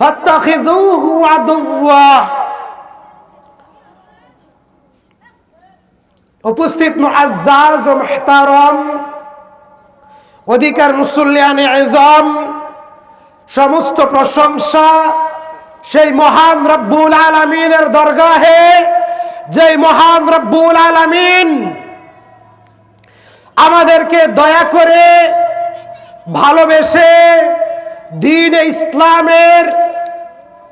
فاتخذوه عدوا উপস্থিত মুআজ্জাজ ও মুহতারম অধিকার মুসল্লিয়ানে এজম সমস্ত প্রশংসা সেই মহান রব্বুল আলমিনের দরগাহে যেই মহান রব্বুল আলমিন আমাদেরকে দয়া করে ভালোবেসে দিন ইসলামের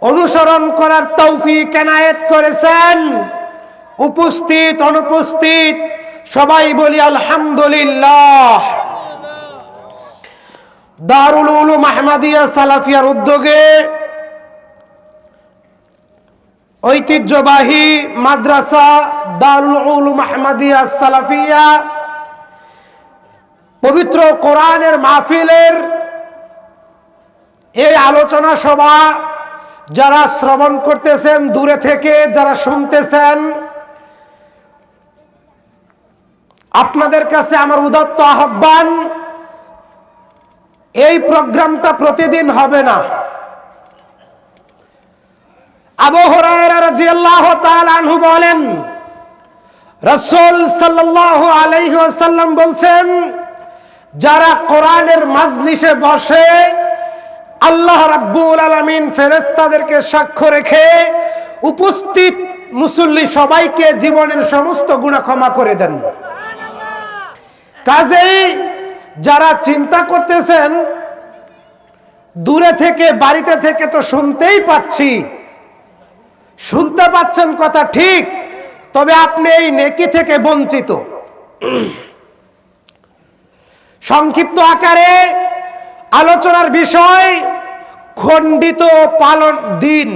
অনুসরণ করার তৌফিক এনায়েত করেছেন। উপস্থিত, অনুপস্থিত, সবাই বলি আলহামদুলিল্লাহ। দারুল উলুম আহমদিয়া সালাফিয়ার উদ্যোগে ঐতিহ্যবাহী মাদ্রাসা দারুল উলুম আহমদিয়া সালাফিয়া পবিত্র কোরআনের মাহফিলের এই আলোচনা সভা যারা শ্রবণ করতেছেন, দূরে থেকে যারা শুনতেছেন, আপনাদের কাছে আমার উদত্ত আহ্বান, এই প্রোগ্রামটা প্রতিদিন হবে না। আবু হুরায়রা রাদিয়াল্লাহু তাআলা আনহু বলেন, রাসূল সাল্লাল্লাহু আলাইহি ওয়াসাল্লাম বলছেন, যারা কোরআনের মাজলিসে বসে আল্লাহ রাব্বুল আলামিন ফেরেশতাদেরকে সাক্ষ্য রেখে উপস্থিত মুসল্লি সবাইকে জীবনের সমস্ত গুনাহ ক্ষমা করে দেন। কাজেই যারা চিন্তা করতেছেন, দূরে থেকে, বাড়িতে থেকে তো শুনতেই পাচ্ছি। শুনতে পাচ্ছেন কথা ঠিক, তবে আপনি এই নেকি থেকে বঞ্চিত। সংক্ষিপ্ত আকারে আলোচনার বিষয় খণ্ডিত পালন দিন।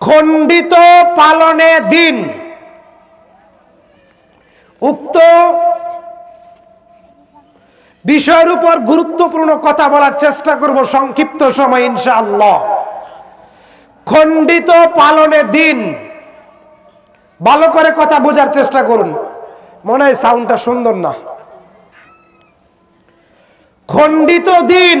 খণ্ডিত পালনে দিন। উক্ত বিষয়ের উপর গুরুত্বপূর্ণ কথা বলার চেষ্টা করব সংক্ষিপ্ত সময়, ইনশাআল্লাহ। খণ্ডিত পালনে দিন। ভালো করে কথা বোঝার চেষ্টা করুন। মনে হয় সাউন্ডটা সুন্দর না। খণ্ডিত দিন।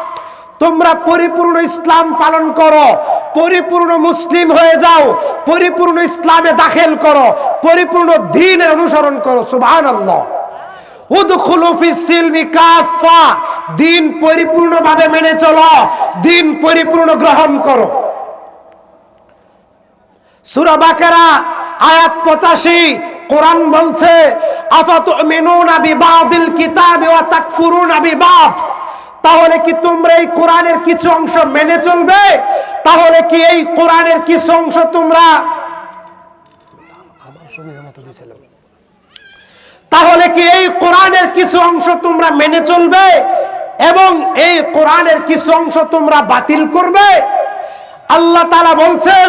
তোমরা পরিপূর্ণ ইসলাম পালন করো, পরিপূর্ণ মুসলিম হয়ে যাও, পরিপূর্ণ ইসলামে দাখিল করো, পরিপূর্ণ দিনের অনুসরণ করো ফিস সিলমি দিন পরিপূর্ণভাবে মেনে চলো, দিন পরিপূর্ণ গ্রহণ করো। সূরা বাকারা, আয়াত 85 কোরআন বলছে, আফাতুমিনুনা বিবাদিল কিতাবি ওয়া তাকফুরুনা বিবাদ। তাহলে কি তোমরা এই কোরআনের কিছু অংশ মেনে চলবে? তাহলে কি এই কোরআনের কিছু অংশ তোমরা তাহলে কি এই কোরআনের কিছু অংশ তোমরা মেনে চলবে এবং এই কোরআনের কিছু অংশ তোমরা বাতিল করবে? আল্লাহ তালা বলছেন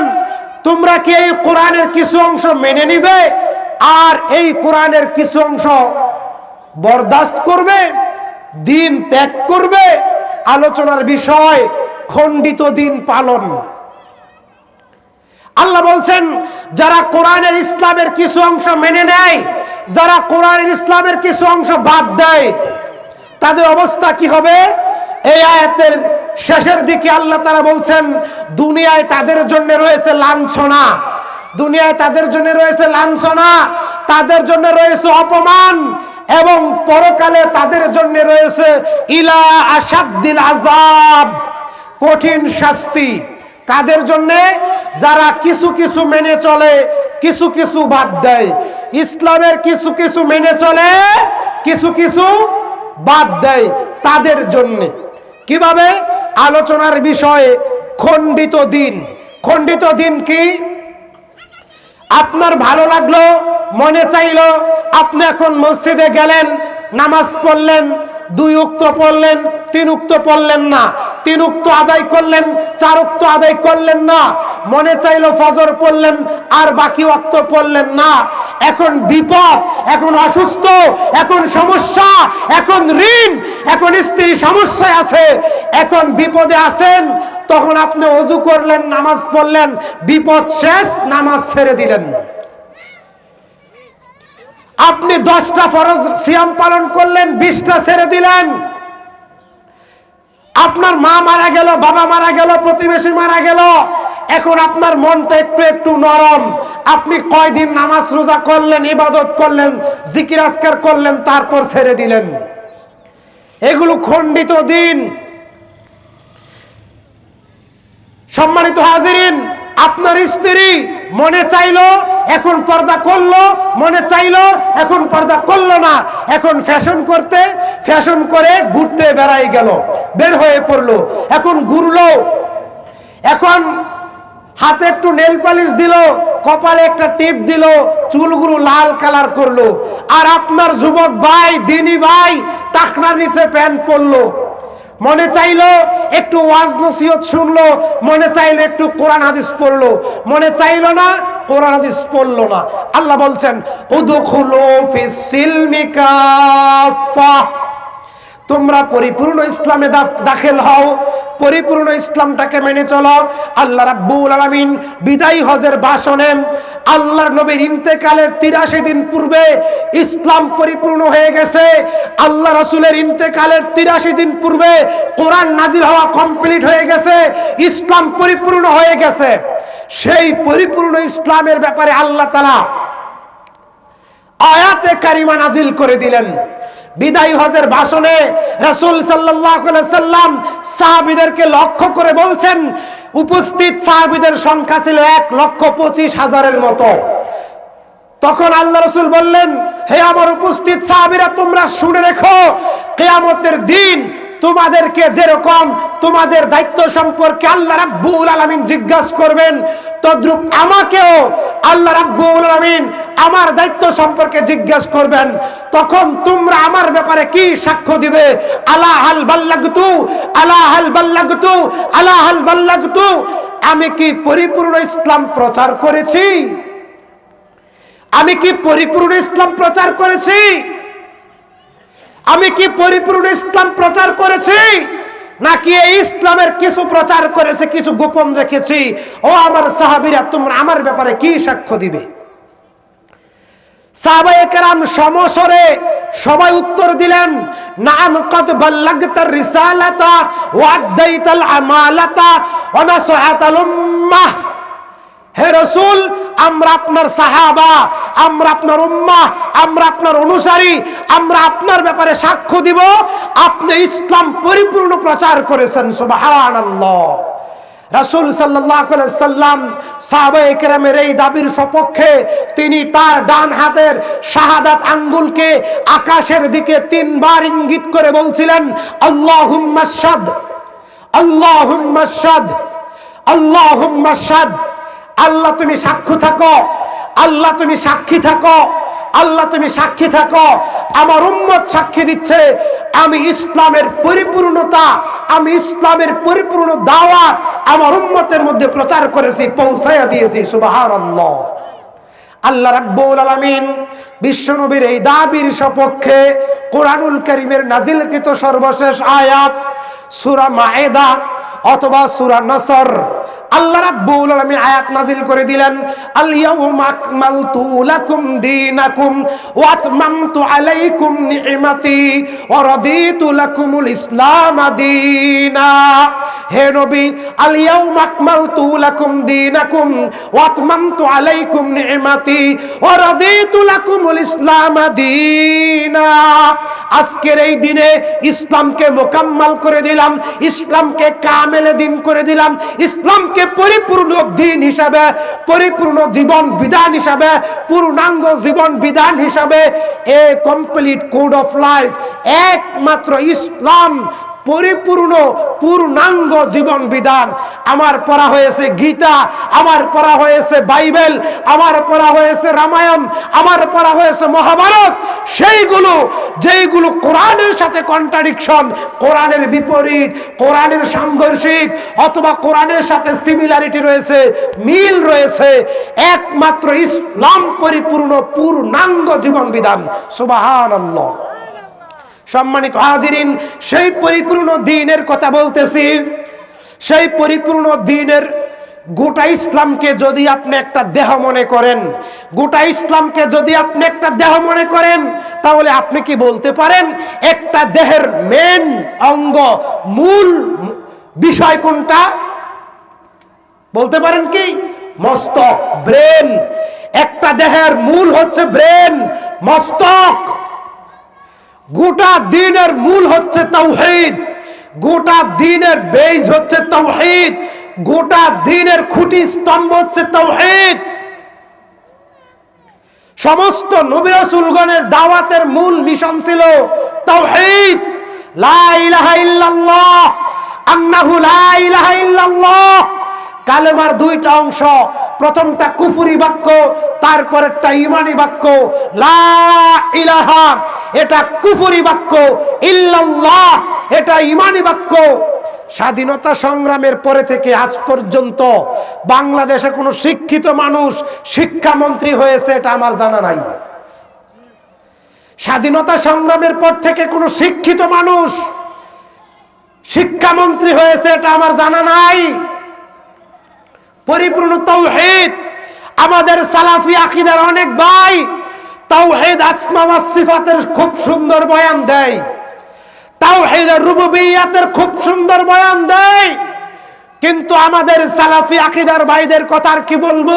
তোমরা কি এই কোরআনের কিছু অংশ মেনে নিবে? আর এই কোরআনের কিছু অংশ বরদাস্ত করবে? দিন ত্যাগ করবে, আলোচনার বিষয় খণ্ডিত দিন পালন। আল্লাহ বলছেন, যারা কোরআনের ইসলামের কিছু অংশ মেনে নেয়, যারা কোরআনের ইসলামের কিছু অংশ বাদ দেয়, তাদের অবস্থা কি হবে? এই আয়াতের শেষের দিকে আল্লাহ তারা বলছেন, দুনিয়ায় তাদের জন্য রয়েছে লাঞ্ছনা। দুনিয়ায় তাদের জন্য রয়েছে লাঞ্ছনা, তাদের জন্য রয়েছে অপমান। এবং পরকালে তাদের জন্য রয়েছে ইলা আসাদ্দিল আজাব কঠিন শাস্তি। কাদের জন্যে? যারা কিছু কিছু মেনে চলে, কিছু কিছু বাদ দেয়। ইসলামের কিছু কিছু মেনে চলে, কিছু কিছু বাদ দেয় তাদের জন্যে। কীভাবে? আলোচনার বিষয়ে খণ্ডিত দিন। খণ্ডিত দিন কি? আপনার ভালো লাগল? মনে চাইলো, আপনি এখন মসজিদে গেলেন, নামাজ পড়লেন, দুই উক্ত পড়লেন, তিন উক্ত পড়লেন না, তিন উক্ত আদায় করলেন, চার উক্ত আদায় করলেন না, মনে চাইলো ফজর পড়লেন, আর বাকি অক্ত পড়লেন না, এখন বিপদ, এখন অসুস্থ, এখন সমস্যা, এখন ঋণ, এখন স্ত্রী সমস্যায় আছে, এখন বিপদে আছেন, তখন আপনি অজু করলেন, নামাজ পড়লেন, বিপদ শেষ, নামাজ ছেড়ে দিলেন। আপনি দশটা ফরজ সিয়াম পালন করলেন, বিশটা ছেড়ে দিলেন। আপনার মা মারা গেল, বাবা মারা গেল, প্রতিবেশী মারা গেল। এখন আপনার মনটা একটু একটু নরম। আপনি কয়দিন নামাজ রোজা করলেন, ইবাদত করলেন, জিকির আজকার করলেন, তারপর ছেড়ে দিলেন। এগুলো খণ্ডিত দিন। সম্মানিত হাজিরিন, আপনার স্ত্রী মনে চাইলো এখন পর্দা করল, মনে চাইলো, এখন পর্দা করল না। এখন ফ্যাশন করতে ফ্যাশন করে ঘুরতে বেড়াই গেল, বের হয়ে পড়ল। এখন ঘুরলো। এখন হাতে একটু নেল পালিশ দিল, কপালে একটা টিপ দিল, চুলগুলো লাল কালার করল। আর আপনার যুবক ভাই, দিনী ভাই, টাকনার নিচে প্যান্ট পরলো। মনে চাইলো একটু ওয়াজ নসিহত শুনলো, মনে চাইলো একটু কোরআন হাদিস পড়ল। মনে চাইলো না কোরআন হাদিস পড়ল না। আল্লাহ বলছেন, উদখুলু ফিস তোমরা পরিপূর্ণ ইসলামে দাখিল হও, পরিপূর্ণ ইসলামটাকে মেনে চলো। আল্লাহ রাব্বুল আলামিন বিদায়ী হজের ভাষণে আল্লাহর নবীর ইন্তেকালের তিরাশি দিন পূর্বে ইসলাম পরিপূর্ণ হয়ে গেছে। আল্লাহ রাসূলের ইন্তেকালের তিরাশি দিন পূর্বে কোরআন নাজিল হওয়া কমপ্লিট হয়ে গেছে। ইসলাম পরিপূর্ণ হয়ে গেছে। সেই পরিপূর্ণ ইসলামের ব্যাপারে আল্লাহ তাআলা আয়াতে কারিমা নাজিল করে দিলেন। বিদায়ী হজের ভাষণে রাসূল সাল্লাম সাহাবীদেরকে লক্ষ্য করে বলছেন, উপস্থিত সাহাবীদের সংখ্যা ছিল এক লক্ষ পঁচিশ হাজারের মতো। তখন আল্লাহ রসুল বললেন, হে আমার উপস্থিত সাহাবীরা, তোমরা শুনে রেখো, কেয়ামতের দিন তোমাদেরকে যেরকম তোমাদের দায়িত্ব সম্পর্কে আল্লাহ রাব্বুল আলামিন জিজ্ঞাসা করবেন, তদ্রূপ আমাকেও আল্লাহ রাব্বুল আলামিন আমার দায়িত্ব সম্পর্কে জিজ্ঞাসা করবেন। তখন তোমরা আমার ব্যাপারে কি সাক্ষ্য দিবে? আলা হাল বাল্লাগতু, আলা হাল বাল্লাগতু, আলা হাল বাল্লাগতু। আমি কি পরিপূর্ণ ইসলাম প্রচার করেছি? আমি কি পরিপূর্ণ ইসলাম প্রচার করেছি? আমি কি পরিপূর্ণ ইসলাম প্রচার করেছি? নাকি এই ইসলামের কিছু প্রচার করেছে, কিছু গোপন রেখেছি? ও আমার সাহাবিরা, তোমরা আমার ব্যাপারে কি সাক্ষ্য দিবে? সমসরে সবাই উত্তর দিলেন, নাম হে রসুল, আমরা আপনার সাহাবা, আমরা আপনার উম্মা, আমরা আপনার অনুসারী, আমরা আপনার ব্যাপারে সাক্ষ্য দিব। আপনি ইসলাম পরিপূর্ণ প্রচার করেছেন সুবাহান রাসুল সাল্লাম সাহাবাহামের এই দাবির সপক্ষে তিনি তার ডান হাতের শাহাদাত আঙ্গুলকে আকাশের দিকে তিনবার ইঙ্গিত করে বলছিলেন আল্লাহ আল্লাহ আল্লাহ আল্লাহ তুমি সাক্ষী থাকো। আল্লাহ তুমি সাক্ষী থাকো। আল্লাহ তুমি সাক্ষী থাকো। আমার উম্মত সাক্ষী দিচ্ছে, আমি ইসলামের পরিপূর্ণতা, আমি ইসলামের পরিপূর্ণ দাওয়াত আমার উম্মতের মধ্যে প্রচার করেছি, পৌঁছাইয়া দিয়েছি, সুবহানাল্লাহ। আল্লাহ রাব্বুল আলামিন বিশ্বনবীর এই দাবির সপক্ষে কোরআনুল কারীমের নাজিলকৃত সর্বশেষ আয়াত, সূরা মায়েদা অথবা সূরা নসর আল্লাহ রাব্বুল আলামিন আয়াত নাজিল করে দিলেন, আল ইয়াউমা আকমালতু লাকুম দীনাকুম ওয়া আতমামতু আলাইকুম নি'মাতি ওয়া রাদিতু লাকুমুল ইসলাম দীনা। হে নবী, আল ইয়াউমা আকমালতু লাকুম দীনাকুম ওয়া আতমামতু আলাইকুম নি'মাতি ওয়া রাদিতু লাকুমুল ইসলাম দীনা। আজকের এই দিনে ইসলামকে মোকাম্মাল করে দিলাম, ইসলামকে কামেলে দিন করে দিলাম, ইসলামকে পরিপূর্ণ দিন হিসাবে, পরিপূর্ণ জীবন বিধান হিসাবে, পূর্ণাঙ্গ জীবন বিধান হিসাবে, a complete code of life একমাত্র ইসলাম পরিপূর্ণ, পূর্ণাঙ্গ জীবন বিধান। আমার পড়া হয়েছে গীতা, আমার পড়া হয়েছে বাইবেল, আমার পড়া হয়েছে রামায়ণ, আমার পড়া হয়েছে মহাভারত। সেইগুলো, যেইগুলো কোরআনের সাথে কন্ট্রাডিকশন কোরআনের বিপরীত, কোরআনের সাংঘর্ষিক, অথবা কোরআনের সাথে সিমিলারিটি রয়েছে, মিল রয়েছে, একমাত্র ইসলাম পরিপূর্ণ, পূর্ণাঙ্গ জীবন বিধান। সুবাহান সম্মানিত হাজিরিন, সেই পরিপূর্ণ দিনের কথা বলতেছি। সেই পরিপূর্ণ দিনের গোটা ইসলামকে যদি আপনি একটা দেহ মনে করেন, গোটা ইসলামকে যদি আপনি একটা দেহ মনে করেন, তাহলে আপনি কি বলতে পারেন, একটা দেহের মেন অঙ্গ, মূল বিষয় কোনটা? বলতে পারেন কি? মস্তক, ব্রেন। একটা দেহের মূল হচ্ছে ব্রেন, মস্তক। গোটা দিনের মূল হচ্ছে তাওহীদ, গোটা দিনের বেজ হচ্ছে তাওহীদ, গোটা দিনের খুঁটি স্তম্ভ হচ্ছে তাওহীদ। সমস্ত নবী রাসূলগণের দাওয়াতের মূল মিশন ছিল তাওহীদ। লা ইলাহা ইল্লাল্লাহ, আন্নাহু লা ইলাহা ইল্লাল্লাহ। কালেমার দুইটা অংশ। প্রথমটা কুফুরি বাক্য, তারপরেরটা ইমানি বাক্য। লা ইলাহা, এটা কুফুরি বাক্য। ইল্লাল্লাহ, এটা ইমানি বাক্য। স্বাধীনতা সংগ্রামের পরে থেকে আজ পর্যন্ত বাংলাদেশে কোনো শিক্ষিত মানুষ, শিক্ষামন্ত্রী হয়েছে, এটা আমার জানা নাই। স্বাধীনতা সংগ্রামের পর থেকে কোনো শিক্ষিত মানুষ, শিক্ষামন্ত্রী হয়েছে, এটা আমার জানা নাই। পরিপূর্ণ তৌহিদ। আমাদের সালাফি আকিদার অনেক ভাই তাওহেদ আসমা ওয়াস সিফাতের খুব সুন্দর বয়ান দেয়। তাওহিদের রুবুবিয়াতের খুব সুন্দর বয়ান দেয়। কিন্তু আমাদের সালাফি আকিদার ভাইদের কথা আর কি বলব?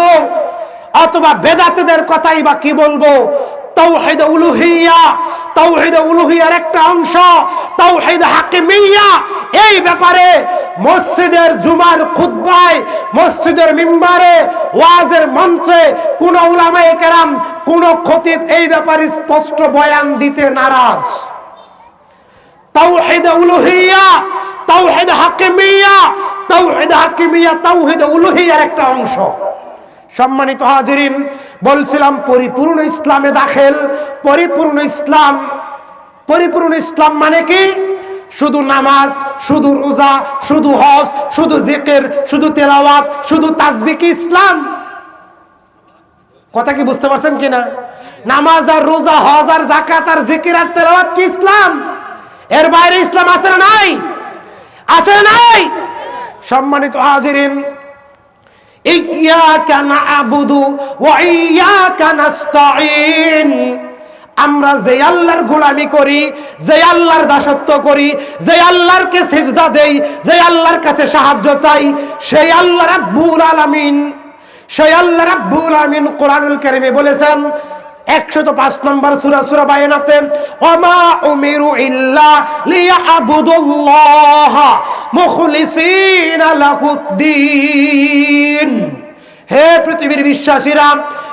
অথবা বেদাতেদের কথাই বা কি বলব? তাওহিদ উলুহিয়া, তাওহিদ উলুহিয়ার একটা অংশ, তাওহিদ হাকিমিয়া। এই ব্যাপারে মসজিদের জুমার খুতবায়, মসজিদের মিম্বারে, ওয়াজের মঞ্চে কোন উলামায়ে কেরাম কোন খতিব এই ব্যাপারে স্পষ্ট বয়ান দিতে নারাজ। তাওহিদ উলুহিয়া, তাওহিদ হাকিমিয়া তাওহিদ হাকিমিয়া তাওহিদ উলুহিয়ার একটা অংশ। সম্মানিত হাজিরিন, বলছিলাম পরিপূর্ণ ইসলামে দাখেল। পরিপূর্ণ ইসলাম পরিপূর্ণ ইসলাম মানে কি? শুধু নামাজ, শুধু রোজা, শুধু হজ, শুধু জিকির, শুধু তেলাওয়াত, শুধু তাসবিক ইসলাম? কথা কি বুঝতে পারছেন কিনা? নামাজ আর রোজা, হজ আর জাকাত আর জিকির আর তেলাওয়াত কি ইসলাম? এর বাইরে ইসলাম আছে না নাই? আছে না নাই? সম্মানিত হাজিরিন আমরা যে আল্লাহর গোলামি করি, যে আল্লাহর দাসত্ব করি, যে আল্লাহরকে সেজদা দেই, যে আল্লাহর কাছে সাহায্য চাই, সেই আল্লাহ রাব্বুল আলামিন, সেই আল্লাহ রাব্বুল আলামিন কোরআনুল কারীমে বলেছেন, একশত পাঁচ নম্বর সুরা সুরা বায়নাতে, ওমা উমিরু ইল্লা লিয়াবুদুল্লাহ। হে পৃথিবীর বিশ্বাসীরা,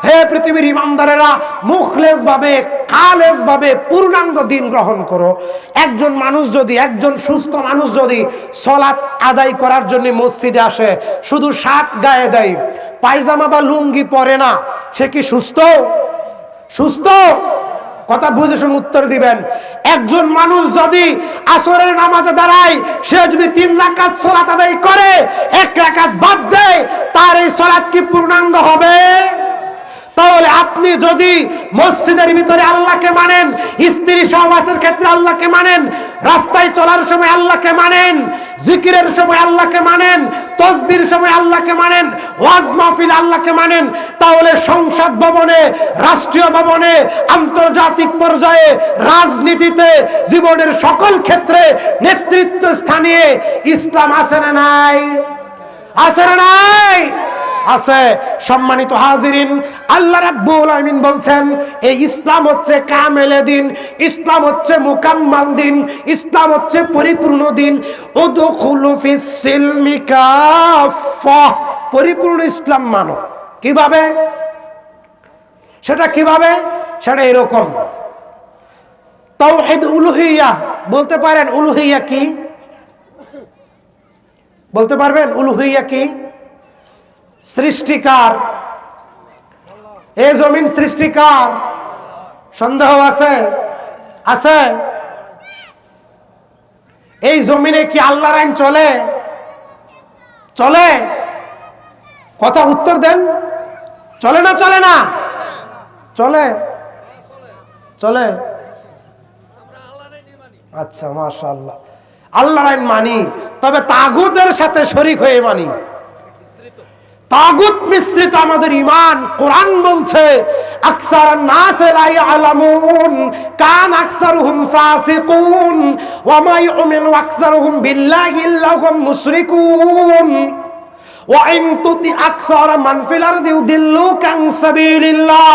হে পৃথিবীর ইমানদারেরা মুখলেস ভাবে খালেস ভাবে পূর্ণাঙ্গ দিন গ্রহণ করো। একজন মানুষ যদি, একজন সুস্থ মানুষ যদি সলাৎ আদায় করার জন্য মসজিদে আসে, শুধু শাক গায়ে দেয়, পায়জামা বা লুঙ্গি পরে না, সে কি সুস্থ? সুস্থ? কথা বুঝে শুনে উত্তর দিবেন। একজন মানুষ যদি আসরের নামাজে দাঁড়ায়, সে যদি তিন রাকাত সলাত আদায় করে, এক রাকাত বাদ দেয়, তার এই সলাৎ কি পূর্ণাঙ্গ হবে? তাহলে আপনি যদি মসজিদের ভিতরে আল্লাহকে মানেন, স্ত্রী সহবাসের ক্ষেত্রে আল্লাহকে মানেন, রাস্তায় চলার সময় আল্লাহকে মানেন, জিকিরের সময় আল্লাহকে মানেন তসবির সময় আল্লাহকে মানেন, ওয়াজ মাহফিল আল্লাহকে মানেন। তাহলে সংসদ ভবনে, রাষ্ট্রীয় ভবনে, আন্তর্জাতিক পর্যায়ে, রাজনীতিতে, জীবনের সকল ক্ষেত্রে নেতৃত্ব স্থানীয় ইসলাম আছে না নাই? আছে না নাই? আছে। সম্মানিত হাজিরিন, আল্লাহ রাব্বুল আলামিন বলছেন, এই ইসলাম হচ্ছে কামেলে দিন, ইসলাম হচ্ছে মুকাম্মাল দিন, ইসলাম হচ্ছে পরিপূর্ণ দিন। পরিপূর্ণ ইসলাম মানো। কীভাবে? সেটা কীভাবে? সেটা এরকম। তাওহীদ উলুহিয়া, বলতে পারেন উলুহিয়া কি? বলতে পারবেন উলুহিয়া কি? সৃষ্টিকার। এ জমিন সৃষ্টিকার। সন্দেহ আছে? আছে। এই জমিনে কি আল্লাহর আইন চলে? চলে? কথা উত্তর দেন। চলে না চলে না? চলে? চলে? আচ্ছা মাশাআল্লাহ। আল্লাহর আইন মানি, তবে তাগুদের সাথে শরিক হয়ে মানি। তাগুত মিশ্রিত আমাদের ইমান কোরআন বলছে আকসার নাস লা আলামুন কান আকসারুহুম ফাসিকুন, ওয়া মা ইউমিনু আকসারুহুম বিল্লাহি ইল্লা হুম মুশরিকুন। ওয়া ইন তুতি আকসার মান ফিল আরদি ইউদিল্লুকা সাবিলিল্লাহ।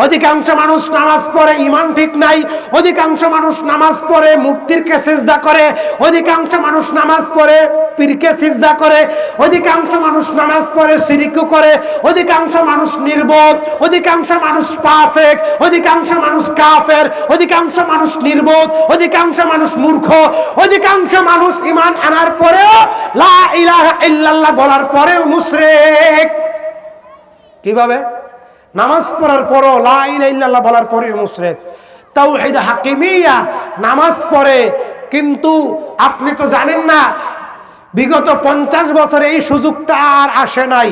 অধিকাংশ মানুষ নামাজ পড়ে ইমান ঠিক নাই অধিকাংশ মানুষ নামাজ পড়ে মূর্তিরকে সিজদা করে অধিকাংশ মানুষ নামাজ পড়ে পীরকে সিজদা করে অধিকাংশ মানুষ নামাজ পড়ে সিরিকু করে অধিকাংশ মানুষ নির্বোধ অধিকাংশ মানুষ পাসেক অধিকাংশ মানুষ কাফের অধিকাংশ মানুষ নির্বোধ অধিকাংশ মানুষ মূর্খ অধিকাংশ মানুষ ইমান আনার পরেও লা ইলাহা ইল্লাল্লাহ বলার পরেও মুশরিক কীভাবে নামাজ পড়ার পরও লা ইলাহা ইল্লাল্লাহ বলার পরে মুশরিক। তাওহীদ হাকিমিয়া নামাজ পড়ে, কিন্তু আপনি তো জানেন না, বিগত পঞ্চাশ বছরে এই সুযোগটা আর আসে নাই।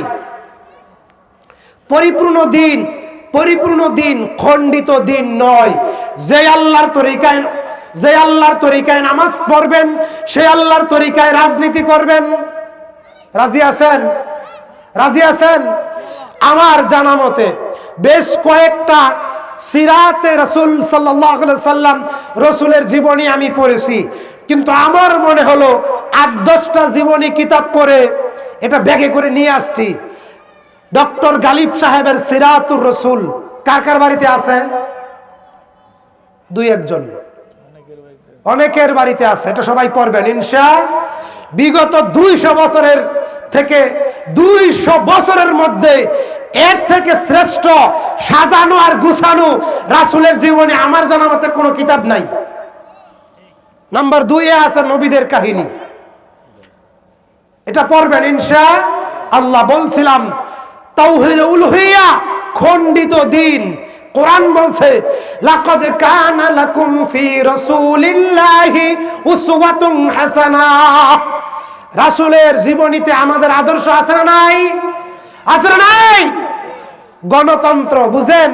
পরিপূর্ণ দিন পরিপূর্ণ দিন, খণ্ডিত দিন নয়। যে আল্লাহর তরিকায়, যে আল্লাহর তরিকায় নামাজ পড়বেন, সে আল্লাহর তরিকায় রাজনীতি করবেন। রাজি আছেন? রাজি আছেন? আমার জানা মতে বেশ কয়েকটা সিরাতে রসুল সাল্লাহ সাল্লাম রসুলের জীবনী আমি পড়েছি। কিন্তু আমার মনে হলো আট দশটা জীবনী কিতাব পড়ে এটা ব্যাগে করে নিয়ে আসছি। ডক্টর গালিব সাহেবের সিরাতুর রসুল কার কার বাড়িতে আছে? দুই একজন। অনেকের বাড়িতে আছে, এটা সবাই পড়বেন। ইনশা বিগত দুইশো বছরের থেকে দুইশো বছরের মধ্যে এর থেকে শ্রেষ্ঠ সাজানো আর গুছানো রাসুলের জীবনে আমার জানা মতে কোনো কিতাব নাই। নাম্বার দুইয়ে আছে নবীদের কাহিনী। এটা পড়বেন, ইনশা আল্লাহ বলছিলাম, তাওহীদ খণ্ডিত দিন। কোরআন বলছে, লাকাদ কানা লাকুম ফি রাসূলিল্লাহি উসওয়াতুন হাসানাহ রাসূলের জীবনীতে আমাদের আদর্শ আছে নাই? না নাই? গণতন্ত্র, বুঝেন?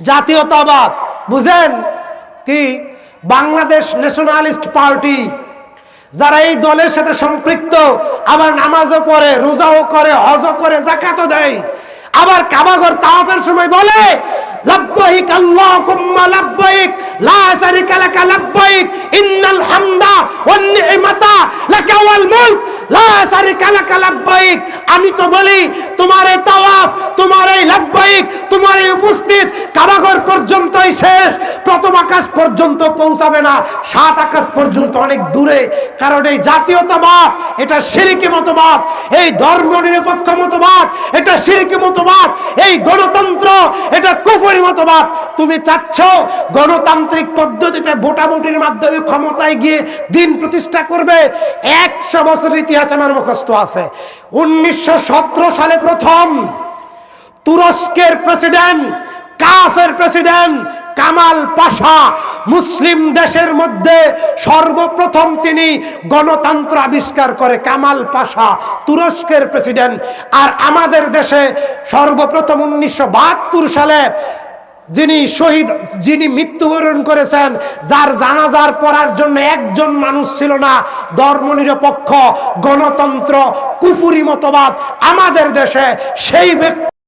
জাতীয়তাবাদ, বুঝেন? কি? বাংলাদেশ ন্যাশনালিস্ট পার্টি, যারা এই দলের সাথে সম্পৃক্ত, আবার নামাজও পড়ে, রোজাও করে, হজও করে জাকাতও দেয়। আবার কাবাগর তাওয়াফের সময় বলে লাব্বাইক আমি তো বলি, তোমার এই তাওয়াফ, তোমার এই তোমার এই উপস্থিত পর্যন্তই শেষ। প্রথম আকাশ পর্যন্ত পৌঁছাবে না। সাত আকাশ পর্যন্ত অনেক দূরে। কারণ এই জাতীয়তাবাদ এটা সিরিকি মতবাদ। এই ধর্ম নিরপেক্ষ মতবাদ, এটা সিরিকি মতবাদ। এই গণতন্ত্র, এটা কুফরি মতবাদ। তুমি চাচ্ছ গণতান্ত্রিক পদ্ধতিতে ভোটাভুটির মাধ্যমে ক্ষমতায় গিয়ে দিন প্রতিষ্ঠা করবে? একশো বছরের ইতিহাস আমার মুখস্থ আছে। উনিশশো সালে প্রথম তুরস্কের প্রেসিডেন্ট, কাফের প্রেসিডেন্ট কামাল পাশা মুসলিম দেশের মধ্যে সর্বপ্রথম তিনি গণতন্ত্র আবিষ্কার করে কামাল পাশা, তুরস্কের প্রেসিডেন্ট। আর আমাদের দেশে সর্বপ্রথম উনিশশো বাহাত্তর সালে যিনি শহীদ, যিনি মৃত্যুবরণ করেছেন, যার জানাজার পড়ার জন্য একজন মানুষ ছিল না ধর্মনিরপেক্ষ গণতন্ত্র, কুফুরি মতবাদ আমাদের দেশে, সেই ব্যক্তি